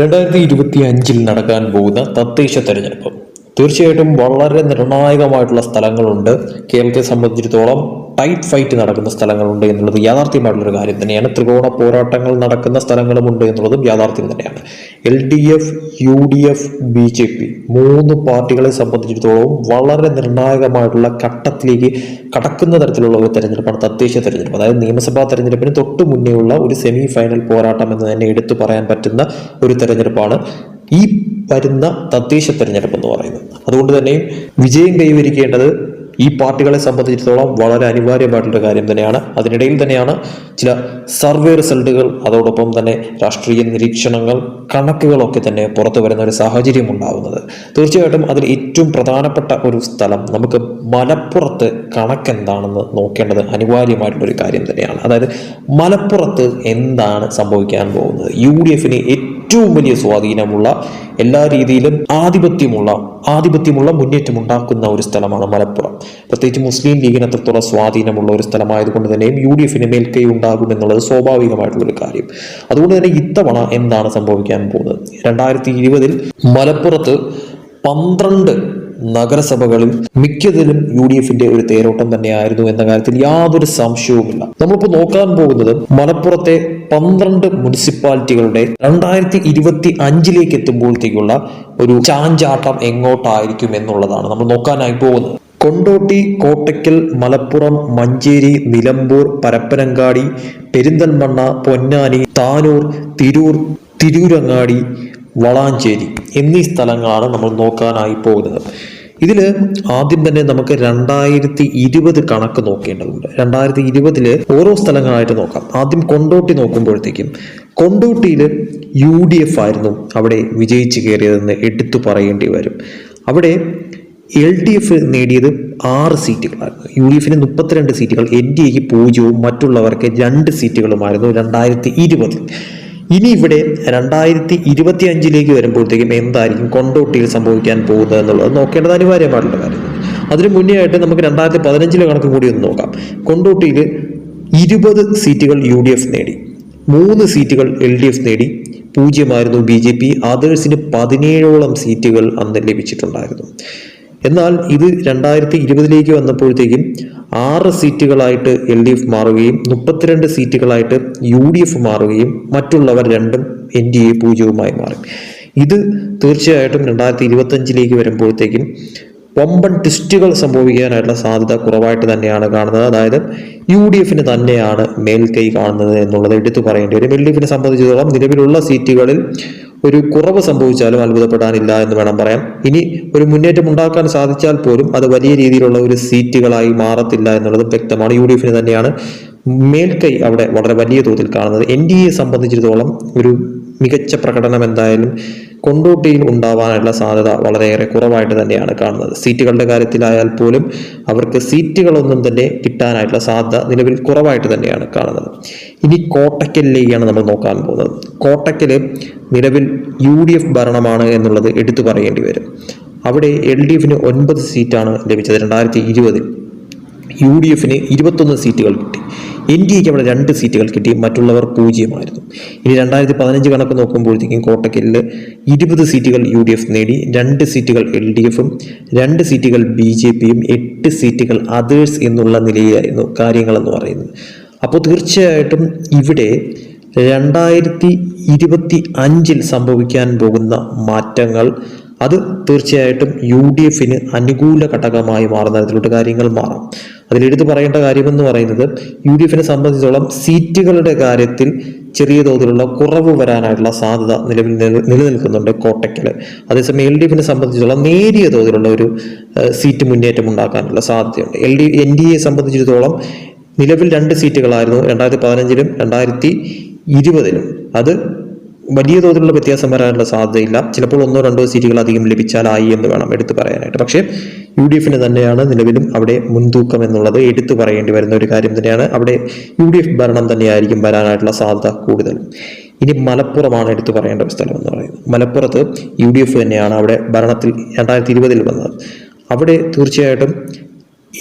രണ്ടായിരത്തി ഇരുപത്തി അഞ്ചിൽ നടക്കാൻ പോകുന്ന തദ്ദേശ തെരഞ്ഞെടുപ്പ്. തീർച്ചയായിട്ടും വളരെ നിർണായകമായിട്ടുള്ള സ്ഥലങ്ങളുണ്ട്. കേരളത്തെ സംബന്ധിച്ചിടത്തോളം ടൈറ്റ് ഫൈറ്റ് നടക്കുന്ന സ്ഥലങ്ങളുണ്ട് എന്നുള്ളത് യാഥാർത്ഥ്യമായിട്ടുള്ളൊരു കാര്യം തന്നെയാണ്. ത്രികോണ പോരാട്ടങ്ങൾ നടക്കുന്ന സ്ഥലങ്ങളുമുണ്ട് എന്നുള്ളതും യാഥാർത്ഥ്യം തന്നെയാണ്. L D F U D F B J P മൂന്ന് പാർട്ടികളെ സംബന്ധിച്ചിടത്തോളം വളരെ നിർണായകമായിട്ടുള്ള ഘട്ടത്തിലേക്ക് കടക്കുന്ന തരത്തിലുള്ള ഒരു തെരഞ്ഞെടുപ്പാണ് തദ്ദേശ തെരഞ്ഞെടുപ്പ്. അതായത് നിയമസഭാ തെരഞ്ഞെടുപ്പിന് തൊട്ട് മുന്നേയുള്ള ഒരു സെമി ഫൈനൽ പോരാട്ടം എന്ന് തന്നെ എടുത്തു പറയാൻ പറ്റുന്ന ഒരു തെരഞ്ഞെടുപ്പാണ്. ഈ വരുന്ന തദ്ദേശ തെരഞ്ഞെടുപ്പ് എന്ന് പറയുന്നത്. അതുകൊണ്ട് തന്നെ വിജയം കൈവരിക്കേണ്ടത് ഈ പാർട്ടികളെ സംബന്ധിച്ചിടത്തോളം വളരെ അനിവാര്യമായിട്ടുള്ള കാര്യം തന്നെയാണ്. അതിനിടയിൽ തന്നെയാണ് ചില സർവേ റിസൾട്ടുകൾ അതോടൊപ്പം തന്നെ രാഷ്ട്രീയ നിരീക്ഷണങ്ങൾ കണക്കുകളൊക്കെ തന്നെ പുറത്തു വരുന്ന ഒരു സാഹചര്യം ഉണ്ടാകുന്നത് തീർച്ചയായിട്ടും അതിൽ ഏറ്റവും പ്രധാനപ്പെട്ട ഒരു സ്ഥലം നമുക്ക് മലപ്പുറത്ത് കണക്കെന്താണെന്ന് നോക്കേണ്ടത് അനിവാര്യമായിട്ടുള്ള ഒരു കാര്യം തന്നെയാണ്. അതായത് മലപ്പുറത്ത് എന്താണ് സംഭവിക്കാൻ പോകുന്നത്? യു ഡി എഫിന് ഏറ്റവും വലിയ സ്വാധീനമുള്ള എല്ലാ രീതിയിലും ആധിപത്യമുള്ള ആധിപത്യമുള്ള മുന്നേറ്റം ഉണ്ടാക്കുന്ന ഒരു സ്ഥലമാണ് മലപ്പുറം. പ്രത്യേകിച്ച് മുസ്ലിം ലീഗിന് അത്രത്തോളം സ്വാധീനമുള്ള ഒരു സ്ഥലമായതുകൊണ്ട് തന്നെയും യു ഡി എഫിന് മേൽക്കൈ ഉണ്ടാകും എന്നുള്ളത് സ്വാഭാവികമായിട്ടുള്ള ഒരു കാര്യം. അതുകൊണ്ട് തന്നെ ഇത്തവണ എന്താണ് സംഭവിക്കാൻ പോകുന്നത്? രണ്ടായിരത്തി ഇരുപതിൽ മലപ്പുറത്ത് പന്ത്രണ്ട് നഗരസഭകളിൽ മിക്കതിലും യു ഡി എഫിന്റെ ഒരു തേരോട്ടം തന്നെയായിരുന്നു എന്ന കാര്യത്തിൽ യാതൊരു സംശയവുമില്ല. നമ്മളിപ്പോൾ നോക്കാൻ പോകുന്നത് മലപ്പുറത്തെ പന്ത്രണ്ട് മുനിസിപ്പാലിറ്റികളുടെ രണ്ടായിരത്തി ഇരുപത്തി അഞ്ചിലേക്ക് എത്തുമ്പോഴത്തേക്കുള്ള ഒരു ചാഞ്ചാട്ടം എങ്ങോട്ടായിരിക്കും എന്നുള്ളതാണ് നമ്മൾ നോക്കാനായി പോകുന്നത്. കൊണ്ടോട്ടി കോട്ടയ്ക്കൽ മലപ്പുറം മഞ്ചേരി നിലമ്പൂർ പരപ്പനങ്ങാടി പെരിന്തൽമണ്ണ പൊന്നാനി താനൂർ തിരൂർ തിരൂരങ്ങാടി വളാഞ്ചേരി എന്നീ സ്ഥലങ്ങളാണ് നമ്മൾ നോക്കാനായി പോകുന്നത്. ഇതിൽ ആദ്യം തന്നെ നമുക്ക് രണ്ടായിരത്തി ഇരുപത് കണക്ക് നോക്കേണ്ടതുണ്ട്. രണ്ടായിരത്തി ഇരുപതിൽ ഓരോ സ്ഥലങ്ങളായിട്ട് നോക്കാം. ആദ്യം കൊണ്ടോട്ടി നോക്കുമ്പോഴത്തേക്കും കൊണ്ടോട്ടിയിൽ യു ഡി എഫ് ആയിരുന്നു അവിടെ വിജയിച്ച് കയറിയതെന്ന് എടുത്തു പറയേണ്ടി വരും. അവിടെ എൽ ഡി എഫ് നേടിയത് ആറ് സീറ്റുകളായിരുന്നു. യു ഡി എഫിന് മുപ്പത്തിരണ്ട് സീറ്റുകൾ എൻ ഡി എക്ക് പൂജ്യവും മറ്റുള്ളവർക്ക് രണ്ട് സീറ്റുകളുമായിരുന്നു രണ്ടായിരത്തി ഇരുപതിൽ ഇനി ഇവിടെ രണ്ടായിരത്തി ഇരുപത്തി അഞ്ചിലേക്ക് വരുമ്പോഴത്തേക്കും എന്തായിരിക്കും കൊണ്ടോട്ടിയിൽ സംഭവിക്കാൻ പോകുന്നത് എന്നുള്ളത് നോക്കേണ്ടത് അനിവാര്യമായിട്ടുള്ള കാര്യം അതിനു മുന്നേ ആയിട്ട് നമുക്ക് രണ്ടായിരത്തി പതിനഞ്ചിലെ കണക്ക് കൂടി ഒന്ന് നോക്കാം. കൊണ്ടോട്ടിയിൽ ഇരുപത് സീറ്റുകൾ യു ഡി എഫ് നേടി. മൂന്ന് സീറ്റുകൾ എൽ ഡി എഫ് നേടി. പൂജ്യമായിരുന്നു ബി ജെ പി. അതേഴ്സിന് പതിനേഴോളം സീറ്റുകൾ അന്ന് ലഭിച്ചിട്ടുണ്ടായിരുന്നു. എന്നാൽ ഇത് രണ്ടായിരത്തി ഇരുപതിലേക്ക് വന്നപ്പോഴത്തേക്കും ആറ് സീറ്റുകളായിട്ട് എൽ ഡി എഫ് മാറുകയും മുപ്പത്തിരണ്ട് സീറ്റുകളായിട്ട് യു ഡി എഫ് മാറുകയും മറ്റുള്ളവർ രണ്ടും എൻ ഡി എ പൂജ്യവുമായി മാറി. ഇത് തീർച്ചയായിട്ടും രണ്ടായിരത്തി ഇരുപത്തഞ്ചിലേക്ക് വരുമ്പോഴത്തേക്കും പൊമ്പൻ ട്വിസ്റ്റുകൾ സംഭവിക്കാനായിട്ടുള്ള സാധ്യത കുറവായിട്ട് തന്നെയാണ് കാണുന്നത്. അതായത് യു ഡി എഫിന് തന്നെയാണ് മേൽക്കൈ കാണുന്നത് എന്നുള്ളത് എടുത്തു പറയേണ്ടി വരും. എൽ ഡി എഫിനെ സംബന്ധിച്ചിടത്തോളം നിലവിലുള്ള സീറ്റുകളിൽ ഒരു കുറവ് സംഭവിച്ചാലും അത്ഭുതപ്പെടാനില്ല എന്ന് വേണം പറയാം ഇനി ഒരു മുന്നേറ്റം ഉണ്ടാക്കാൻ സാധിച്ചാൽ പോലും അത് വലിയ രീതിയിലുള്ള ഒരു സീറ്റുകളായി മാറത്തില്ല എന്നുള്ളത് വ്യക്തമാണ്. യു ഡി എഫിന് തന്നെയാണ് മേൽക്കൈ അവിടെ വളരെ വലിയ തോതിൽ കാണുന്നത്. എൻ ഡി എ സംബന്ധിച്ചിടത്തോളം ഒരു മികച്ച പ്രകടനം എന്തായാലും കൊണ്ടോട്ടിയിൽ ഉണ്ടാവാനുള്ള സാധ്യത വളരെയേറെ കുറവായിട്ട് തന്നെയാണ് കാണുന്നത്. സീറ്റുകളുടെ കാര്യത്തിലായാൽ പോലും അവർക്ക് സീറ്റുകളൊന്നും തന്നെ കിട്ടാനായിട്ടുള്ള സാധ്യത നിലവിൽ കുറവായിട്ട് തന്നെയാണ് കാണുന്നത്. ഇനി കോട്ടക്കലിലേക്കാണ് നമ്മൾ നോക്കാൻ പോകുന്നത്. കോട്ടക്കൽ നിലവിൽ യു ഡി എഫ് ഭരണമാണ് എന്നുള്ളത് എടുത്തു പറയേണ്ടി വരും. അവിടെ എൽ ഡി എഫിന് ഒൻപത് സീറ്റാണ് ലഭിച്ചത്. രണ്ടായിരത്തി ഇരുപതിൽ യു ഡി എഫിന് ഇരുപത്തൊന്ന് സീറ്റുകൾ കിട്ടി. എൻ ഡി എക്ക് അവിടെ രണ്ട് സീറ്റുകൾ കിട്ടി. മറ്റുള്ളവർ പൂജ്യമായിരുന്നു. ഇനി രണ്ടായിരത്തി പതിനഞ്ച് കണക്ക് നോക്കുമ്പോഴത്തേക്കും കോട്ടക്കലിൽ ഇരുപത് സീറ്റുകൾ യു ഡി എഫ് നേടി. രണ്ട് സീറ്റുകൾ എൽ ഡി എഫും രണ്ട് സീറ്റുകൾ ബി ജെ പിയും എട്ട് സീറ്റുകൾ അതേഴ്സ് എന്നുള്ള നിലയിലായിരുന്നു കാര്യങ്ങളെന്ന് പറയുന്നത്. അപ്പോൾ തീർച്ചയായിട്ടും ഇവിടെ രണ്ടായിരത്തി ഇരുപത്തി അഞ്ചിൽ സംഭവിക്കാൻ പോകുന്ന മാറ്റങ്ങൾ അത് തീർച്ചയായിട്ടും യു ഡി എഫിന് അനുകൂല ഘടകമായി മാറുന്ന തരത്തിലോട്ട് കാര്യങ്ങൾ മാറാം. അതിലെടുത്ത് പറയേണ്ട കാര്യമെന്ന് പറയുന്നത് യു ഡി എഫിനെ സംബന്ധിച്ചിടത്തോളം സീറ്റുകളുടെ കാര്യത്തിൽ ചെറിയ തോതിലുള്ള കുറവ് വരാനായിട്ടുള്ള സാധ്യത നിലവിൽ നില- നിലനിൽക്കുന്നുണ്ട് കോട്ടയ്ക്കൽ അതേസമയം എൽ ഡി എഫിനെ സംബന്ധിച്ചിടത്തോളം നേരിയ തോതിലുള്ള ഒരു സീറ്റ് മുന്നേറ്റം ഉണ്ടാക്കാനുള്ള സാധ്യതയുണ്ട്. L D N D A സംബന്ധിച്ചിടത്തോളം നിലവിൽ രണ്ട് സീറ്റുകളായിരുന്നു രണ്ടായിരത്തി പതിനഞ്ചിലും രണ്ടായിരത്തി ഇരുപതിലും. അത് വലിയ തോതിലുള്ള വ്യത്യാസം വരാനുള്ള സാധ്യതയില്ല. ചിലപ്പോൾ ഒന്നോ രണ്ടോ സീറ്റുകൾ അധികം ലഭിച്ചാലായി എന്ന് വേണം എടുത്തു പറയാനായിട്ട്. പക്ഷേ യു ഡി എഫിന് തന്നെയാണ് നിലവിലും അവിടെ മുൻതൂക്കം എന്നുള്ളത് എടുത്തു പറയേണ്ടി വരുന്ന ഒരു കാര്യം തന്നെയാണ്. അവിടെ യു ഡി എഫ് ഭരണം തന്നെയായിരിക്കും വരാനായിട്ടുള്ള സാധ്യത കൂടുതൽ. ഇനി മലപ്പുറമാണ് എടുത്തു പറയേണ്ട ഒരു സ്ഥലം എന്ന് പറയുന്നത്. മലപ്പുറത്ത് യു ഡി എഫ് തന്നെയാണ് അവിടെ ഭരണത്തിൽ രണ്ടായിരത്തി ഇരുപതിൽ വന്നത്. അവിടെ തീർച്ചയായിട്ടും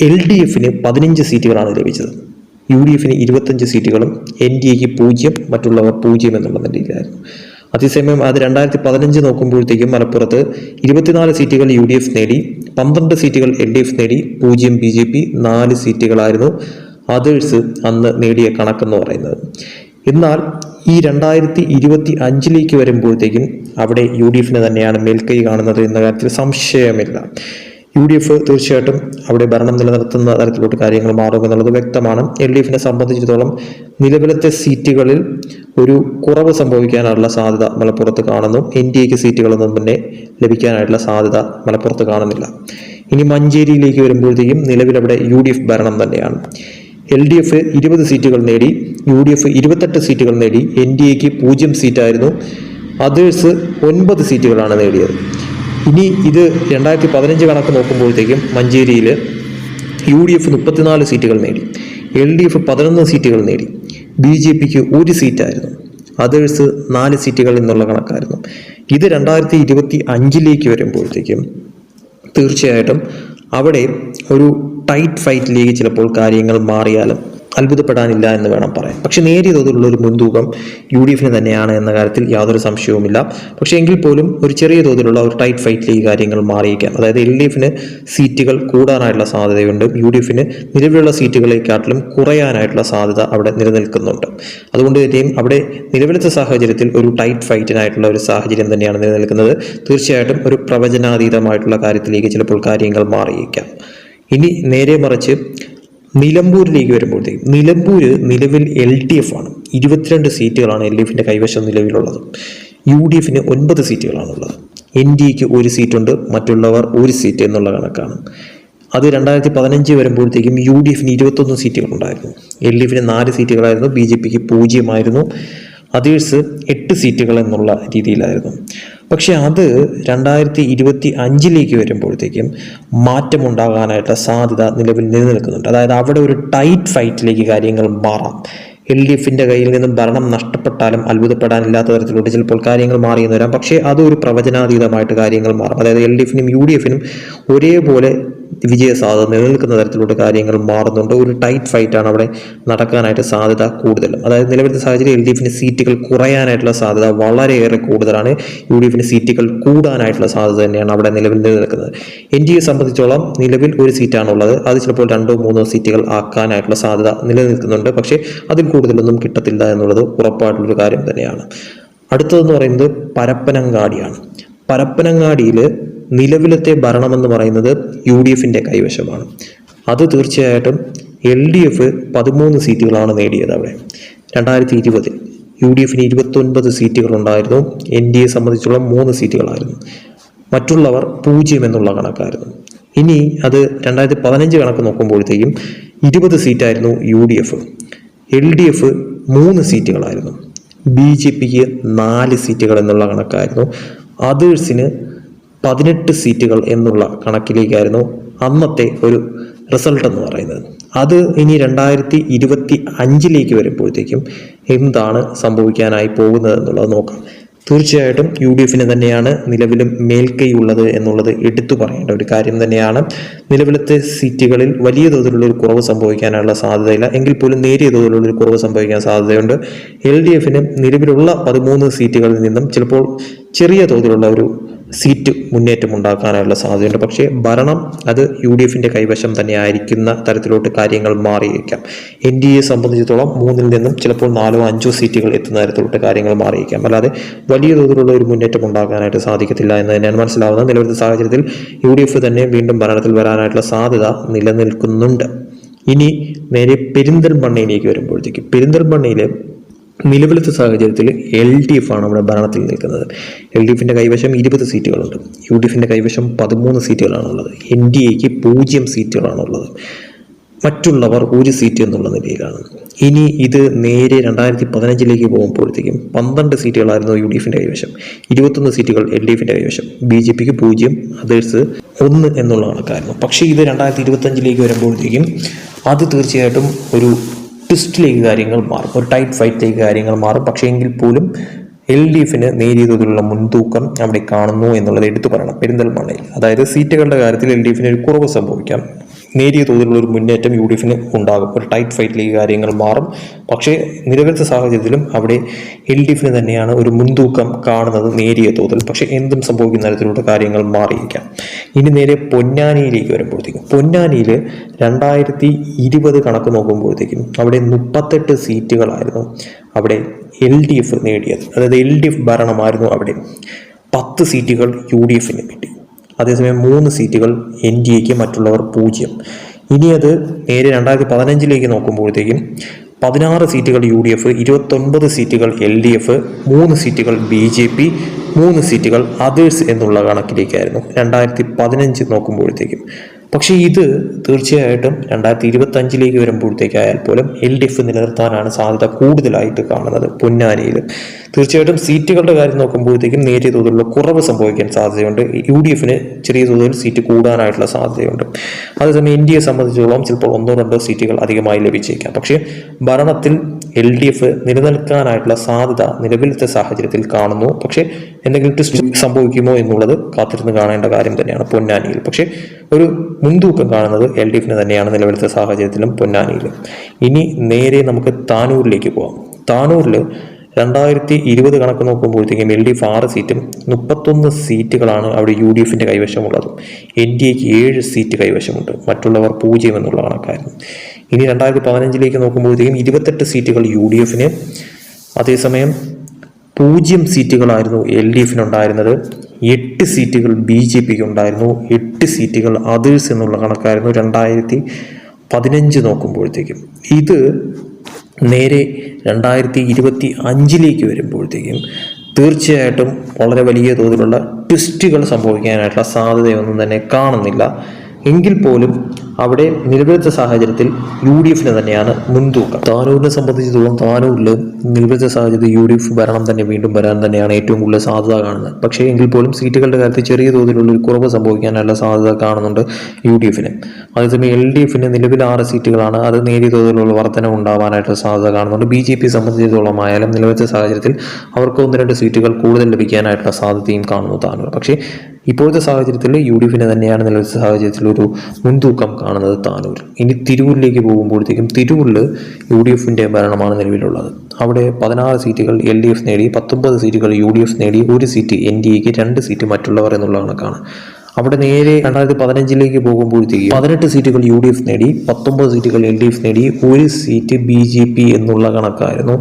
എൽ ഡി എഫിന് പതിനഞ്ച് സീറ്റുകളാണ് ലഭിച്ചത്. യു ഡി എഫിന് ഇരുപത്തഞ്ച് സീറ്റുകളും എൻ ഡി എക്ക് പൂജ്യം മറ്റുള്ളവർ പൂജ്യം എന്നുള്ള നിലയിലായിരുന്നു അതേസമയം അത് രണ്ടായിരത്തി പതിനഞ്ച് നോക്കുമ്പോഴത്തേക്കും മലപ്പുറത്ത് ഇരുപത്തിനാല് സീറ്റുകൾ യു ഡി എഫ് നേടി പന്ത്രണ്ട് സീറ്റുകൾ എൽ ഡി എഫ് നേടി പൂജ്യം ബി ജെ പി നാല് സീറ്റുകളായിരുന്നു അതേഴ്സ് അന്ന് നേടിയ കണക്കെന്ന് പറയുന്നത്. എന്നാൽ ഈ രണ്ടായിരത്തി ഇരുപത്തി അഞ്ചിലേക്ക് വരുമ്പോഴത്തേക്കും അവിടെ യു ഡി എഫിന് തന്നെയാണ് മേൽക്കൈ കാണുന്നത് എന്ന കാര്യത്തിൽ സംശയമില്ല. യു ഡി എഫ് തീർച്ചയായിട്ടും അവിടെ ഭരണം നിലനിർത്തുന്ന തരത്തിലോട്ട് കാര്യങ്ങൾ മാറും എന്നുള്ളത് വ്യക്തമാണ്. എൽ ഡി എഫിനെ സംബന്ധിച്ചിടത്തോളം നിലവിലത്തെ സീറ്റുകളിൽ ഒരു കുറവ് സംഭവിക്കാനുള്ള സാധ്യത മലപ്പുറത്ത് കാണുന്നു. എൻ ഡി എക്ക് സീറ്റുകളൊന്നും തന്നെ ലഭിക്കാനായിട്ടുള്ള സാധ്യത മലപ്പുറത്ത് കാണുന്നില്ല. ഇനി മഞ്ചേരിയിലേക്ക് വരുമ്പോഴത്തേക്കും നിലവിലവിടെ യു ഡി എഫ് ഭരണം തന്നെയാണ്. എൽ ഡി എഫ് ഇരുപത് സീറ്റുകൾ നേടി യു ഡി എഫ് ഇരുപത്തെട്ട് സീറ്റുകൾ നേടി എൻ ഡി എക്ക് പൂജ്യം സീറ്റായിരുന്നു. അതേഴ്സ് ഒൻപത് സീറ്റുകളാണ് നേടിയത്. ഇനി ഇത് രണ്ടായിരത്തി പതിനഞ്ച് കണക്ക് നോക്കുമ്പോഴത്തേക്കും മഞ്ചേരിയിൽ യു ഡി എഫ് മുപ്പത്തിനാല് സീറ്റുകൾ നേടി എൽ ഡി എഫ് പതിനൊന്ന് സീറ്റുകൾ നേടി ബി ജെ പിക്ക് ഒരു സീറ്റായിരുന്നു അതേഴ്സ് നാല് സീറ്റുകൾ എന്നുള്ള കണക്കായിരുന്നു. ഇത് രണ്ടായിരത്തി ഇരുപത്തി അഞ്ചിലേക്ക് വരുമ്പോഴത്തേക്കും തീർച്ചയായിട്ടും അവിടെ ഒരു ടൈറ്റ് ഫൈറ്റിലേക്ക് ചിലപ്പോൾ കാര്യങ്ങൾ മാറിയാലും അത്ഭുതപ്പെടാനില്ല എന്ന് വേണം പറയാൻ. പക്ഷേ നേരിയ തോതിലുള്ള ഒരു മുൻതൂക്കം യു ഡി എഫിന് തന്നെയാണ് എന്ന കാര്യത്തിൽ യാതൊരു സംശയവുമില്ല. പക്ഷേ എങ്കിൽ പോലും ഒരു ചെറിയ തോതിലുള്ള ഒരു ടൈറ്റ് ഫൈറ്റിൽ ഈ കാര്യങ്ങൾ മാറിയേക്കാം അതായത് എൽ ഡി എഫിന് സീറ്റുകൾ കൂടാനായിട്ടുള്ള സാധ്യതയുണ്ട്. യു ഡി എഫിന് നിലവിലുള്ള സീറ്റുകളെക്കാട്ടിലും കുറയാനായിട്ടുള്ള സാധ്യത അവിടെ നിലനിൽക്കുന്നുണ്ട്. അതുകൊണ്ട് തന്നെയും അവിടെ നിലവിലത്തെ സാഹചര്യത്തിൽ ഒരു ടൈറ്റ് ഫൈറ്റിനായിട്ടുള്ള ഒരു സാഹചര്യം തന്നെയാണ് നിലനിൽക്കുന്നത്. തീർച്ചയായിട്ടും ഒരു പ്രവചനാതീതമായിട്ടുള്ള കാര്യത്തിലേക്ക് ചിലപ്പോൾ കാര്യങ്ങൾ മാറിയേക്കാം. ഇനി നേരെ മറിച്ച് നിലമ്പൂരിലേക്ക് വരുമ്പോഴത്തേക്കും നിലമ്പൂർ നിലവിൽ എൽ ഡി എഫ് ആണ്. ഇരുപത്തിരണ്ട് സീറ്റുകളാണ് എൽ ഡി എഫിന്റെ കൈവശം നിലവിലുള്ളത്. യു ഡി എഫിന് ഒൻപത് സീറ്റുകളാണുള്ളത്. എൻ ഡി എക്ക് ഒരു സീറ്റുണ്ട് മറ്റുള്ളവർ ഒരു സീറ്റ് എന്നുള്ള കണക്കാണ്. അത് രണ്ടായിരത്തി പതിനഞ്ച് വരുമ്പോഴത്തേക്കും യു ഡി എഫിന് ഇരുപത്തൊന്ന് സീറ്റുകളുണ്ടായിരുന്നു. എൽ ഡി എഫിന് നാല് സീറ്റുകളായിരുന്നു ബി ജെ പിക്ക് പൂജ്യമായിരുന്നു. അതേഴ്സ് എട്ട് സീറ്റുകൾ എന്നുള്ള രീതിയിലായിരുന്നു. പക്ഷെ അത് രണ്ടായിരത്തി ഇരുപത്തി അഞ്ചിലേക്ക് വരുമ്പോഴത്തേക്കും മാറ്റമുണ്ടാകാനായിട്ടുള്ള സാധ്യത നിലവിൽ നിലനിൽക്കുന്നുണ്ട്. അതായത് അവിടെ ഒരു ടൈറ്റ് ഫൈറ്റിലേക്ക് കാര്യങ്ങൾ മാറാം. എൽ ഡി എഫിന്റെ കയ്യിൽ നിന്നും ഭരണം നഷ്ടപ്പെട്ടാലും അത്ഭുതപ്പെടാനില്ലാത്ത തരത്തിലോട്ട് ചിലപ്പോൾ കാര്യങ്ങൾ മാറിയെന്ന് വരാം. പക്ഷേ അതൊരു പ്രവചനാതീതമായിട്ട് കാര്യങ്ങൾ മാറും. അതായത് എൽ ഡി എഫിനും യു ഡി എഫിനും ഒരേപോലെ വിജയ സാധ്യത നിലനിൽക്കുന്ന തരത്തിലുള്ള കാര്യങ്ങൾ മാറുന്നുണ്ട്. ഒരു ടൈറ്റ് ഫൈറ്റാണ് അവിടെ നടക്കാനായിട്ട് സാധ്യത കൂടുതലും അതായത് നിലവിലത്തെ സാഹചര്യം എൽ ഡി എഫിന് സീറ്റുകൾ കുറയാനായിട്ടുള്ള സാധ്യത വളരെയേറെ കൂടുതലാണ്. യു ഡി എഫിന് സീറ്റുകൾ കൂടാനായിട്ടുള്ള സാധ്യത തന്നെയാണ് അവിടെ നിലവിൽ നിലനിൽക്കുന്നത്. എൻ ഡി എ സംബന്ധിച്ചോളം നിലവിൽ ഒരു സീറ്റാണുള്ളത്. അത് ചിലപ്പോൾ രണ്ടോ മൂന്നോ സീറ്റുകൾ ആക്കാനായിട്ടുള്ള സാധ്യത നിലനിൽക്കുന്നുണ്ട്. പക്ഷേ അതിൽ കൂടുതലൊന്നും കിട്ടത്തില്ല എന്നുള്ളത് ഉറപ്പായിട്ടുള്ളൊരു കാര്യം തന്നെയാണ്. അടുത്തതെന്ന് പറയുന്നത് പരപ്പനങ്ങാടിയാണ്. പരപ്പനങ്ങാടിയിൽ നിലവിലത്തെ ഭരണമെന്ന് പറയുന്നത് യു ഡി എഫിന്റെ കൈവശമാണ്. അത് തീർച്ചയായിട്ടും എൽ ഡി എഫ് പതിമൂന്ന് സീറ്റുകളാണ് നേടിയത് അവിടെ. രണ്ടായിരത്തി ഇരുപതിൽ യു ഡി എഫിന് ഇരുപത്തൊൻപത് സീറ്റുകളുണ്ടായിരുന്നു. എൻ ഡി എ സംബന്ധിച്ചുള്ള മൂന്ന് സീറ്റുകളായിരുന്നു. മറ്റുള്ളവർ പൂജ്യം എന്നുള്ള കണക്കായിരുന്നു. ഇനി അത് രണ്ടായിരത്തി പതിനഞ്ച് കണക്ക് നോക്കുമ്പോഴത്തേക്കും ഇരുപത് സീറ്റായിരുന്നു U D F. L D F മൂന്ന് സീറ്റുകളായിരുന്നു. ബി ജെ പിക്ക് നാല് സീറ്റുകൾ എന്നുള്ള കണക്കായിരുന്നു. അതേഴ്സിന് പതിനെട്ട് സീറ്റുകൾ എന്നുള്ള കണക്കിലേക്കായിരുന്നു അന്നത്തെ ഒരു റിസൾട്ട് എന്ന് പറയുന്നത്. അത് ഇനി രണ്ടായിരത്തി ഇരുപത്തി അഞ്ചിലേക്ക് വരുമ്പോഴത്തേക്കും എന്താണ് സംഭവിക്കാനായി പോകുന്നത് എന്നുള്ളത് നോക്കാം. തീർച്ചയായിട്ടും യു ഡി എഫിന് തന്നെയാണ് നിലവിലും മേൽക്കൈ ഉള്ളത് എന്നുള്ളത് എടുത്തു പറയേണ്ട ഒരു കാര്യം തന്നെയാണ്. നിലവിലത്തെ സീറ്റുകളിൽ വലിയ തോതിലുള്ള ഒരു കുറവ് സംഭവിക്കാനുള്ള സാധ്യതയില്ല. എങ്കിൽ പോലും നേരിയ തോതിലുള്ള ഒരു കുറവ് സംഭവിക്കാൻ സാധ്യതയുണ്ട്. എൽ ഡി എഫിന് നിലവിലുള്ള പതിമൂന്ന് സീറ്റുകളിൽ നിന്നും ചിലപ്പോൾ ചെറിയ തോതിലുള്ള ഒരു സീറ്റ് മുന്നേറ്റം ഉണ്ടാക്കാനുള്ള സാധ്യതയുണ്ട്. പക്ഷേ ഭരണം അത് യു ഡി എഫിന്റെ കൈവശം തന്നെ ആയിരിക്കുന്ന തരത്തിലോട്ട് കാര്യങ്ങൾ മാറിയേക്കാം. എൻ ഡി എ സംബന്ധിച്ചിടത്തോളം മൂന്നിൽ നിന്നും ചിലപ്പോൾ നാലോ അഞ്ചോ സീറ്റുകൾ എത്തുന്ന തരത്തിലോട്ട് കാര്യങ്ങൾ മാറിയേക്കാം. അല്ലാതെ വലിയ തോതിലുള്ള ഒരു മുന്നേറ്റം ഉണ്ടാക്കാനായിട്ട് സാധിക്കത്തില്ല എന്ന് തന്നെയാണ് മനസ്സിലാവുന്നത്. നിലവിലത്തെ സാഹചര്യത്തിൽ യു ഡി എഫ് തന്നെ വീണ്ടും ഭരണത്തിൽ വരാനായിട്ടുള്ള സാധ്യത നിലനിൽക്കുന്നുണ്ട്. ഇനി നേരെ പെരിന്തൽമണ്ണയിലേക്ക് വരുമ്പോഴത്തേക്ക്. പെരിന്തൽമണ്ണയിൽ നിലവിലത്തെ സാഹചര്യത്തിൽ എൽ ഡി എഫ് ആണ് നമ്മുടെ ഭരണത്തിൽ നിൽക്കുന്നത്. എൽ ഡി എഫിന്റെ കൈവശം ഇരുപത് സീറ്റുകളുണ്ട്. യു ഡി എഫിന്റെ കൈവശം പതിമൂന്ന് സീറ്റുകളാണുള്ളത്. എൻ ഡി എക്ക് പൂജ്യം സീറ്റുകളാണുള്ളത്. മറ്റുള്ളവർ ഒരു സീറ്റ് എന്നുള്ള നിലയിലാണ്. ഇനി ഇത് നേരെ രണ്ടായിരത്തി പതിനഞ്ചിലേക്ക് പോകുമ്പോഴത്തേക്കും പന്ത്രണ്ട് സീറ്റുകളായിരുന്നു യു ഡി എഫിന്റെ കൈവശം. ഇരുപത്തൊന്ന് സീറ്റുകൾ എൽ ഡി എഫിന്റെ കൈവശം. ബി ജെ പിക്ക് പൂജ്യം അതേഴ്സ് ഒന്ന് എന്നുള്ള കണക്കായിരുന്നു പക്ഷേ ഇത് രണ്ടായിരത്തി ഇരുപത്തഞ്ചിലേക്ക് വരുമ്പോഴത്തേക്കും അത് തീർച്ചയായിട്ടും ഒരു ട്വിസ്റ്റിലേക്ക് കാര്യങ്ങൾ മാറും. ഒരു ടൈറ്റ് ഫൈറ്റിലേക്ക് കാര്യങ്ങൾ മാറും. പക്ഷേ എങ്കിൽ പോലും എൽ ഡി എഫിന് നേരിയ തോതിലുള്ള മുൻതൂക്കം അവിടെ കാണുന്നു എന്നുള്ളത് എടുത്തു പറയണം. പെരിന്തൽമണ്ണയിൽ. അതായത് സീറ്റുകളുടെ കാര്യത്തിൽ എൽ ഡി എഫിന് ഒരു കുറവ് സംഭവിക്കാം. നേരിയ തോതിലുള്ള ഒരു മുന്നേറ്റം യു ഡി എഫിന് ഉണ്ടാകും. ഒരു ടൈറ്റ് ഫൈറ്റിലേക്ക് കാര്യങ്ങൾ മാറും. പക്ഷേ നിലവിലത്തെ സാഹചര്യത്തിലും അവിടെ എൽ ഡി എഫിന് തന്നെയാണ് ഒരു മുൻതൂക്കം കാണുന്നത് നേരിയ തോതിൽ. പക്ഷേ എന്തും സംഭവിക്കുന്ന തരത്തിലുള്ള കാര്യങ്ങൾ മാറിയിരിക്കാം. ഇനി നേരെ പൊന്നാനിയിലേക്ക് വരുമ്പോഴത്തേക്കും. പൊന്നാനിയിൽ രണ്ടായിരത്തി ഇരുപത് കണക്ക് നോക്കുമ്പോഴത്തേക്കും അവിടെ മുപ്പത്തെട്ട് സീറ്റുകളായിരുന്നു അവിടെ എൽ ഡി എഫ് നേടിയത്. അതായത് എൽ ഡി എഫ് ഭരണമായിരുന്നു അവിടെ. പത്ത് സീറ്റുകൾ യു ഡി എഫിന് കിട്ടി. അതേസമയം മൂന്ന് സീറ്റുകൾ എൻ ഡി എക്ക് മറ്റുള്ളവർ പൂജ്യം. ഇനി അത് നേരെ രണ്ടായിരത്തി പതിനഞ്ചിലേക്ക് നോക്കുമ്പോഴത്തേക്കും പതിനാറ് സീറ്റുകൾ യു ഡി എഫ് ഇരുപത്തൊൻപത് സീറ്റുകൾ എൽ ഡി എഫ് മൂന്ന് സീറ്റുകൾ ബി ജെ പി മൂന്ന് സീറ്റുകൾ അതേഴ്സ് എന്നുള്ള കണക്കിലേക്കായിരുന്നു. രണ്ടായിരത്തി പതിനഞ്ച് നോക്കുമ്പോഴത്തേക്കും പക്ഷേ ഇത് തീർച്ചയായിട്ടും രണ്ടായിരത്തി ഇരുപത്തി അഞ്ചിലേക്ക് വരുമ്പോഴത്തേക്കായാൽ പോലും എൽ ഡി എഫ് നിലനിർത്താനാണ് സാധ്യത കൂടുതലായിട്ട് കാണുന്നത് പൊന്നാനിയിൽ തീർച്ചയായിട്ടും സീറ്റുകളുടെ കാര്യം നോക്കുമ്പോഴത്തേക്കും നേരിയ തോതിലുള്ള കുറവ് സംഭവിക്കാൻ സാധ്യതയുണ്ട്. യു ഡി എഫിന് ചെറിയ തോതിൽ സീറ്റ് കൂടാനായിട്ടുള്ള സാധ്യതയുണ്ട്. അതേസമയം എ സംബന്ധിച്ചിടത്തോളം ചിലപ്പോൾ ഒന്നോ രണ്ടോ സീറ്റുകൾ അധികമായി ലഭിച്ചേക്കാം. പക്ഷേ ഭരണത്തിൽ എൽ ഡി എഫ് നിലനിൽക്കാനായിട്ടുള്ള സാധ്യത നിലവിലത്തെ സാഹചര്യത്തിൽ കാണുന്നു. പക്ഷേ എന്തെങ്കിലും ട്വിസ്റ്റ് സംഭവിക്കുമോ എന്നുള്ളത് കാത്തിരുന്ന് കാണേണ്ട കാര്യം തന്നെയാണ് പൊന്നാനിയിൽ. പക്ഷേ ഒരു മുൻതൂക്കം കാണുന്നത് എൽ ഡി എഫിന് തന്നെയാണ് നിലവിലത്തെ സാഹചര്യത്തിലും പൊന്നാനിയിൽ. ഇനി നേരെ നമുക്ക് താനൂരിലേക്ക് പോകാം താനൂരിൽ രണ്ടായിരത്തി ഇരുപത് കണക്ക് നോക്കുമ്പോഴത്തേക്കും എൽ ഡി എഫ് ആറ് സീറ്റും മുപ്പത്തൊന്ന് സീറ്റുകളാണ് അവിടെ യു ഡി എഫിന്റെ കൈവശമുള്ളത്. എൻ ഡി എക്ക് ഏഴ് സീറ്റ് കൈവശമുണ്ട്. മറ്റുള്ളവർ പൂജ്യം എന്നുള്ള കണക്കായിരുന്നു ഇനി രണ്ടായിരത്തി പതിനഞ്ചിലേക്ക് നോക്കുമ്പോഴത്തേക്കും ഇരുപത്തെട്ട് സീറ്റുകൾ യു ഡി എഫിന്. അതേസമയം പൂജ്യം സീറ്റുകളായിരുന്നു എൽ ഡി എഫിനുണ്ടായിരുന്നത്. എട്ട് സീറ്റുകൾ ബി ജെ പിക്ക് ഉണ്ടായിരുന്നു എട്ട് സീറ്റുകൾ അതേഴ്സ് എന്നുള്ള കണക്കായിരുന്നു രണ്ടായിരത്തി പതിനഞ്ച് നോക്കുമ്പോഴത്തേക്കും. ഇത് നേരെ രണ്ടായിരത്തി ഇരുപത്തി അഞ്ചിലേക്ക് വരുമ്പോഴത്തേക്കും തീർച്ചയായിട്ടും വളരെ വലിയ തോതിലുള്ള ട്വിസ്റ്റുകൾ സംഭവിക്കാനായിട്ടുള്ള സാധ്യതയൊന്നും തന്നെ കാണുന്നില്ല. എങ്കിൽ പോലും അവിടെ നിലവിലത്തെ സാഹചര്യത്തിൽ യു ഡി എഫിന് തന്നെയാണ് മുൻതൂക്കം. താനൂരിനെ സംബന്ധിച്ചിടത്തോളം താനൂരിൽ നിലവിലത്തെ സാഹചര്യത്തിൽ യു ഡി എഫ് ഭരണം തന്നെ വീണ്ടും വരാൻ തന്നെയാണ് ഏറ്റവും കൂടുതൽ സാധ്യത കാണുന്നത്. പക്ഷേ എങ്കിൽ പോലും സീറ്റുകളുടെ കാര്യത്തിൽ ചെറിയ തോതിലുള്ള ഒരു കുറവ് സംഭവിക്കാനുള്ള സാധ്യത കാണുന്നുണ്ട് യു ഡി എഫിന് അതേസമയം എൽ ഡി എഫിന് നിലവിൽ ആറ് സീറ്റുകളാണ് അത് നേരിയ തോതിലുള്ള വർധന ഉണ്ടാവാനായിട്ട് സാധ്യത കാണുന്നുണ്ട്. ബി ജെ പി സംബന്ധിച്ചിടത്തോളം ആയാലും നിലവിലത്തെ സാഹചര്യത്തിൽ അവർക്ക് ഒന്ന് രണ്ട് സീറ്റുകൾ കൂടുതൽ ലഭിക്കാനായിട്ടുള്ള സാധ്യതയും കാണുന്നു താനൂർ. പക്ഷേ ഇപ്പോഴത്തെ സാഹചര്യത്തിൽ യു ഡി എഫിനെ തന്നെയാണ് നിലവിലത്തെ സാഹചര്യത്തിൽ ഒരു മുൻതൂക്കം കാണുന്നത് താനൂർ. ഇനി തിരൂരിലേക്ക് പോകുമ്പോഴത്തേക്കും തിരൂരിൽ യു ഡി എഫിന്റെ ഭരണമാണ് നിലവിലുള്ളത്. അവിടെ പതിനാറ് സീറ്റുകൾ എൽ ഡി എഫ് നേടി പത്തൊമ്പത് സീറ്റുകൾ യു ഡി എഫ് നേടി ഒരു സീറ്റ് എൻ ഡി എക്ക് രണ്ട് സീറ്റ് മറ്റുള്ളവർ എന്നുള്ള കണക്കാണ് അവിടെ നേരെ രണ്ടായിരത്തി പതിനഞ്ചിലേക്ക് പോകുമ്പോഴത്തേക്ക് പതിനെട്ട് സീറ്റുകൾ യു ഡി എഫ് നേടി പത്തൊമ്പത് സീറ്റുകൾ എൽ ഡി എഫ് നേടി ഒരു സീറ്റ് ബി ജെ പി എന്നുള്ള കണക്കായിരുന്നു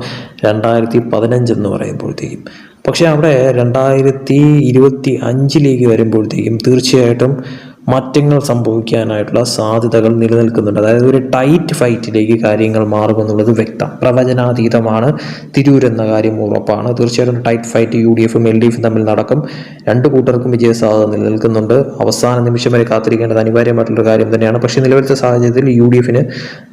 രണ്ടായിരത്തി പതിനഞ്ച് എന്ന് പറയുമ്പോഴത്തേക്കും. പക്ഷേ അവിടെ രണ്ടായിരത്തി ഇരുപത്തി അഞ്ചിലേക്ക് വരുമ്പോഴത്തേക്കും തീർച്ചയായിട്ടും മാറ്റങ്ങൾ സംഭവിക്കാനായിട്ടുള്ള സാധ്യതകൾ നിലനിൽക്കുന്നുണ്ട്. അതായത് ഒരു ടൈറ്റ് ഫൈറ്റിലേക്ക് കാര്യങ്ങൾ മാറുമെന്നുള്ളത് വ്യക്തം. പ്രവചനാതീതമാണ്. തിരൂർ എന്ന കാര്യം ഉറപ്പാണ്. തീർച്ചയായിട്ടും ടൈറ്റ് ഫൈറ്റ് യു ഡി എഫും എൽ ഡി എഫും തമ്മിൽ നടക്കും. രണ്ട് കൂട്ടർക്കും വിജയ സാധ്യത നിലനിൽക്കുന്നുണ്ട്. അവസാന നിമിഷം വരെ കാത്തിരിക്കേണ്ടത് അനിവാര്യമായിട്ടുള്ള കാര്യം തന്നെയാണ്. പക്ഷേ നിലവിലത്തെ സാഹചര്യത്തിൽ യു ഡി എഫിന്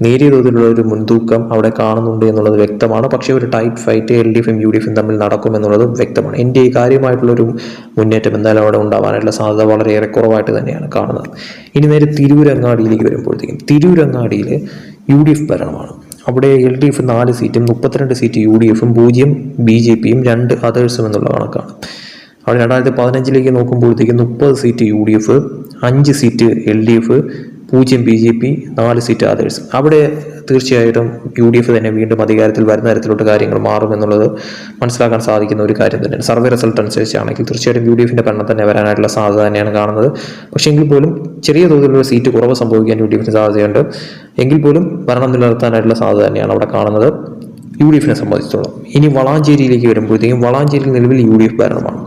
നേരിയ തോതിലുള്ള ഒരു മുൻതൂക്കം അവിടെ കാണുന്നുണ്ട് എന്നുള്ളത് വ്യക്തമാണ്. പക്ഷേ ഒരു ടൈറ്റ് ഫൈറ്റ് എൽ ഡി എഫും യു ഡി എഫും തമ്മിൽ നടക്കും എന്നുള്ളതും വ്യക്തമാണ്. എന്റെ ഈ കാര്യമായിട്ടുള്ളൊരു മുന്നേറ്റം എന്തായാലും അവിടെ ഉണ്ടാവാനായിട്ടുള്ള സാധ്യത വളരെയേറെ കുറവായിട്ട് തന്നെയാണ്. കാണുന്നത്. ഇനി നേരെ തിരൂരങ്ങാടിയിലേക്ക് വരുമ്പോഴത്തേക്കും തിരൂരങ്ങാടിയിൽ യു ഡി എഫ് ഭരണമാണ്. അവിടെ എൽ ഡി എഫ് നാല് സീറ്റും മുപ്പത്തിരണ്ട് സീറ്റ് യു ഡി എഫും പൂജ്യം ബി ജെ പിയും രണ്ട് അതേഴ്സും എന്നുള്ള കണക്കാണ്. അവിടെ രണ്ടായിരത്തി പതിനഞ്ചിലേക്ക് നോക്കുമ്പോഴത്തേക്കും മുപ്പത് സീറ്റ് യു ഡി എഫ് അഞ്ച് സീറ്റ് എൽ ഡി എഫ് പൂജ്യം ബി ജെ പി നാല് സീറ്റ് അതേഴ്സ് അവിടെ തീർച്ചയായിട്ടും യു ഡി എഫ് തന്നെ വീണ്ടും അധികാരത്തിൽ വരുന്ന തരത്തിലോട്ട് കാര്യങ്ങൾ മാറുമെന്നുള്ളത് മനസ്സിലാക്കാൻ സാധിക്കുന്ന ഒരു കാര്യം തന്നെയാണ്. സർവേ റിസൾട്ട് അനുസരിച്ചാണെങ്കിൽ തീർച്ചയായിട്ടും യു ഡി എഫിന്റെ ഭരണം തന്നെ വരാനായിട്ടുള്ള സാധ്യത തന്നെയാണ് കാണുന്നത്. പക്ഷേ എങ്കിൽ പോലും ചെറിയ തോതിലുള്ള സീറ്റ് കുറവ് സംഭവിക്കാൻ യു ഡി എഫിന് സാധ്യതയുണ്ട്. എങ്കിൽ പോലും ഭരണം നിലനിർത്താനായിട്ടുള്ള സാധ്യത തന്നെയാണ് അവിടെ കാണുന്നത്. യു ഡി എഫിനെ സംബന്ധിച്ചിടത്തോളം. ഇനി വളാഞ്ചേരിയിലേക്ക് വരുമ്പോഴത്തേക്കും വളാഞ്ചേരിയിൽ നിലവിൽ യു ഡി എഫ് ഭരണമാണ്.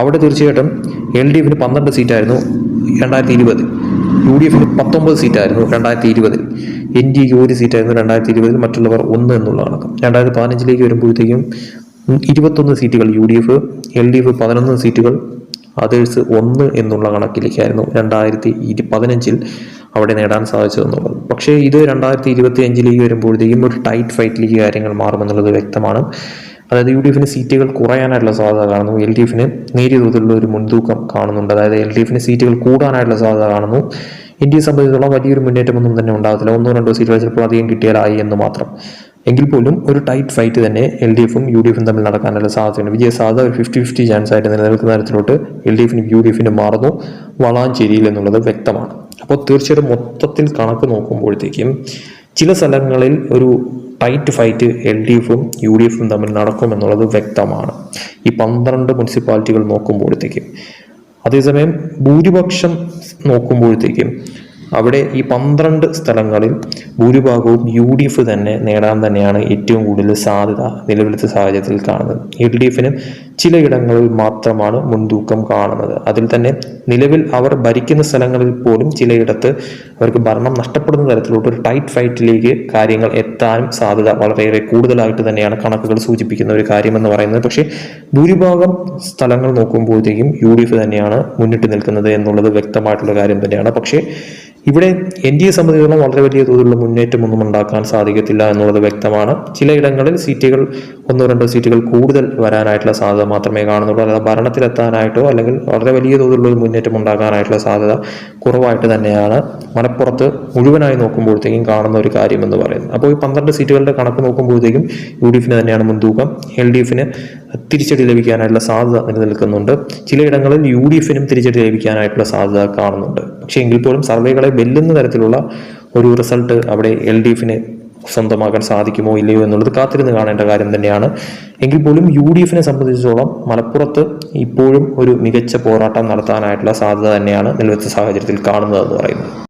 അവിടെ തീർച്ചയായിട്ടും എൽ ഡി എഫിന് പന്ത്രണ്ട് സീറ്റായിരുന്നു രണ്ടായിരത്തി ഇരുപതിൽ. യു ഡി എഫിന് പത്തൊമ്പത് സീറ്റായിരുന്നു രണ്ടായിരത്തി ഇരുപതിൽ എൻ ഡി എക്ക് ഒരു സീറ്റായിരുന്നു രണ്ടായിരത്തി ഇരുപതിൽ മറ്റുള്ളവർ ഒന്ന് എന്നുള്ള കണക്ക് രണ്ടായിരത്തി പതിനഞ്ചിലേക്ക് വരുമ്പോഴത്തേക്കും ഇരുപത്തൊന്ന് സീറ്റുകൾ U D F L D F പതിനൊന്ന് സീറ്റുകൾ അതേഴ്സ് ഒന്ന് എന്നുള്ള കണക്കിലേക്കായിരുന്നു രണ്ടായിരത്തി ഇരു പതിനഞ്ചിൽ അവിടെ നേടാൻ സാധിച്ചതെന്നുള്ളത്. പക്ഷേ ഇത് രണ്ടായിരത്തി ഇരുപത്തി അഞ്ചിലേക്ക് വരുമ്പോഴത്തേക്കും ഒരു ടൈറ്റ് ഫൈറ്റിലേക്ക് കാര്യങ്ങൾ മാറുമെന്നുള്ളത് വ്യക്തമാണ്. അതായത് യു ഡി എഫിന് സീറ്റുകൾ കുറയാനായിട്ടുള്ള സാധ്യത കാണുന്നു. എൽ ഡി എഫിന് നേരിയ തോതിലുള്ള ഒരു മുൻതൂക്കം കാണുന്നുണ്ട്. അതായത് എൽ ഡി എഫിന് സീറ്റുകൾ കൂടാനായിട്ടുള്ള സാധ്യത കാണുന്നു. ഇന്ത്യയെ സംബന്ധിച്ചിടത്തോളം വലിയൊരു മുന്നേറ്റമൊന്നും തന്നെ ഉണ്ടാകത്തില്ല. ഒന്നോ രണ്ടോ സീറ്റുകൾ ചിലപ്പോൾ അധികം കിട്ടിയാലായി എന്ന് മാത്രം. എങ്കിൽ പോലും ഒരു ടൈറ്റ് ഫൈറ്റ് തന്നെ എൽ ഡി എഫും യു ഡി എഫും തമ്മിൽ നടക്കാനുള്ള സാധ്യതയുണ്ട്. വിജയ സാധ്യത ഒരു ഫിഫ്റ്റി ഫിഫ്റ്റി ചാൻസ് ആയിട്ട് നിലനിൽക്കുന്ന തരത്തിലോട്ട് എൽ ഡി എഫിനും യു ഡി എഫിനും മാറുന്നു. വളാഞ്ചേരിയിൽ എന്നുള്ളത് വ്യക്തമാണ്. അപ്പോൾ തീർച്ചയായിട്ടും മൊത്തത്തിൽ കണക്ക് നോക്കുമ്പോഴത്തേക്കും ചില സ്ഥലങ്ങളിൽ ഒരു ടൈറ്റ് ഫൈറ്റ് എൽ ഡി എഫും യു ഡി എഫും തമ്മിൽ നടക്കുമെന്നുള്ളത് വ്യക്തമാണ്. ഈ പന്ത്രണ്ട് മുനിസിപ്പാലിറ്റികൾ നോക്കുമ്പോഴത്തേക്കും. അതേസമയം ഭൂരിപക്ഷം നോക്കുമ്പോഴത്തേക്കും അവിടെ ഈ പന്ത്രണ്ട് സ്ഥലങ്ങളിൽ ഭൂരിഭാഗവും യു ഡി എഫ് തന്നെ നേടാൻ തന്നെയാണ് ഏറ്റവും കൂടുതൽ സാധ്യത നിലവിലത്തെ സാഹചര്യത്തിൽ കാണുന്നത്. എൽ ഡി എഫിനും ചിലയിടങ്ങളിൽ മാത്രമാണ് മുൻതൂക്കം കാണുന്നത്. അതിൽ തന്നെ നിലവിൽ അവർ ഭരിക്കുന്ന സ്ഥലങ്ങളിൽ പോലും ചിലയിടത്ത് അവർക്ക് ഭരണം നഷ്ടപ്പെടുന്ന തരത്തിലോട്ട് ഒരു ടൈറ്റ് ഫൈറ്റിലേക്ക് കാര്യങ്ങൾ എത്താനും സാധ്യത വളരെയേറെ കൂടുതലായിട്ട് തന്നെയാണ് കണക്കുകൾ സൂചിപ്പിക്കുന്ന ഒരു കാര്യമെന്ന് പറയുന്നത്. പക്ഷേ ഭൂരിഭാഗം സ്ഥലങ്ങൾ നോക്കുമ്പോഴത്തേക്കും യു ഡി എഫ് തന്നെയാണ് മുന്നിട്ട് നിൽക്കുന്നത് എന്നുള്ളത് വ്യക്തമായിട്ടുള്ള കാര്യം തന്നെയാണ്. പക്ഷേ ഇവിടെ എൻ ഡി എ സംബന്ധിച്ചിടത്തോളം വളരെ വലിയ തോതിലുള്ള മുന്നേറ്റമൊന്നും ഉണ്ടാക്കാൻ സാധിക്കത്തില്ല എന്നുള്ളത് വ്യക്തമാണ്. ചിലയിടങ്ങളിൽ സീറ്റുകൾ ഒന്നോ രണ്ടോ സീറ്റുകൾ കൂടുതൽ വരാനായിട്ടുള്ള സാധ്യത മാത്രമേ കാണുന്നുള്ളൂ. അല്ലാതെ ഭരണത്തിലെത്താനായിട്ടോ അല്ലെങ്കിൽ വളരെ വലിയ തോതിലുള്ള ഒരു മുന്നേറ്റം ഉണ്ടാക്കാനായിട്ടുള്ള സാധ്യത കുറവായിട്ട് തന്നെയാണ്. മലപ്പുറത്ത് മുഴുവനായി നോക്കുമ്പോഴത്തേക്കും കാണുന്ന ഒരു കാര്യം എന്ന് പറയുന്നത്. അപ്പോൾ ഈ പന്ത്രണ്ട് സീറ്റുകളുടെ കണക്ക് നോക്കുമ്പോഴത്തേക്കും യു ഡി എഫിന് തന്നെയാണ് മുൻതൂക്കം. എൽ ഡി എഫിന് തിരിച്ചടി ലഭിക്കാനായിട്ടുള്ള സാധ്യത നിലനിൽക്കുന്നുണ്ട്. ചിലയിടങ്ങളിൽ യു ഡി എഫിനും തിരിച്ചടി ലഭിക്കാനായിട്ടുള്ള സാധ്യത കാണുന്നുണ്ട്. പക്ഷേ എങ്കിൽ പോലും സർവേകളെ വെല്ലുന്ന തരത്തിലുള്ള ഒരു റിസൾട്ട് അവിടെ എൽ ഡി എഫിന് സ്വന്തമാക്കാൻ സാധിക്കുമോ ഇല്ലയോ എന്നുള്ളത് കാത്തിരുന്ന് കാണേണ്ട കാര്യം തന്നെയാണ്. എങ്കിൽ പോലും യു ഡി എഫിനെ സംബന്ധിച്ചിടത്തോളം മലപ്പുറത്ത് ഇപ്പോഴും ഒരു മികച്ച പോരാട്ടം നടത്താനായിട്ടുള്ള സാധ്യത തന്നെയാണ് നിലവിലത്തെ സാഹചര്യത്തിൽ കാണുന്നതെന്ന് പറയുന്നത്.